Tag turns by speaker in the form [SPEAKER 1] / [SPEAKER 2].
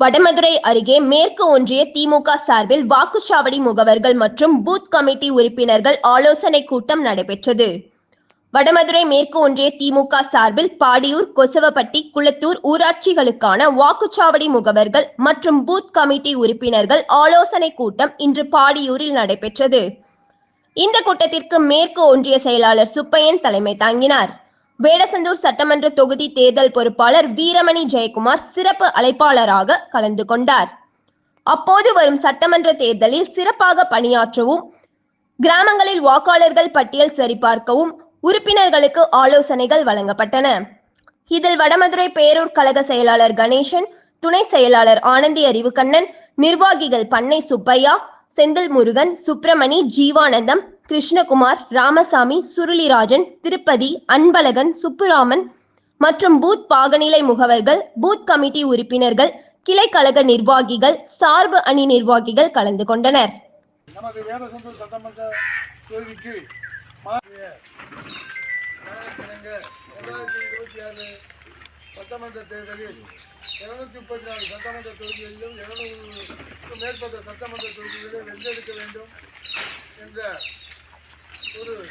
[SPEAKER 1] வடமதுரை அருகே மேற்கு ஒன்றிய திமுக சார்பில் வாக்குச்சாவடி முகவர்கள் மற்றும் பூத் கமிட்டி உறுப்பினர்கள் ஆலோசனை கூட்டம் நடைபெற்றது. வடமதுரை மேற்கு ஒன்றிய திமுக சார்பில் பாடியூர் கொசவப்பட்டி குளத்தூர் ஊராட்சிகளுக்கான வாக்குச்சாவடி முகவர்கள் மற்றும் பூத் கமிட்டி உறுப்பினர்கள் ஆலோசனை கூட்டம் இன்று பாடியூரில் நடைபெற்றது. இந்த கூட்டத்திற்கு மேற்கு ஒன்றிய செயலாளர் சுப்பையன் தலைமை தாங்கினார். வேடசந்தூர் சட்டமன்ற தொகுதி தேர்தல் பொறுப்பாளர் வீரமணி ஜெயக்குமார் சிறப்பு அழைப்பாளராக கலந்து கொண்டார். அப்போது வரும் சட்டமன்ற தேர்தலில் சிறப்பாக பணியாற்றவும் கிராமங்களில் வாக்காளர்கள் பட்டியல் சரிபார்க்கவும் உறுப்பினர்களுக்கு ஆலோசனைகள் வழங்கப்பட்டன. இதில் வடமதுரை பேரூர் கழக செயலாளர் கணேசன் துணை செயலாளர் ஆனந்தி அறிவுக்கண்ணன் நிர்வாகிகள் பண்ணை சுப்பையா செந்தில் முருகன் சுப்பிரமணி ஜீவானந்தம் கிருஷ்ணகுமார் ராமசாமி சுருளிராஜன் திருப்பதி அன்பழகன் சுப்புராமன் மற்றும் பூத் பாகநிலை முகவர்கள் பூத் கமிட்டி உறுப்பினர்கள் கிளை கழக நிர்வாகிகள் சார்பு அணி நிர்வாகிகள் கலந்து கொண்டனர்.
[SPEAKER 2] நமது வேடசந்தூர் சட்டமன்ற தொகுதிக்கு ரெண்டாயிரத்தி இருபத்தி ஆறு சட்டமன்ற தேர்தலில் இருநூத்தி முப்பத்தி நாலு சட்டமன்ற தொகுதிகளிலும் இருநூறுக்கும் மேற்பட்ட சட்டமன்ற தொகுதிகளை வென்றெடுக்க வேண்டும் என்ற 물을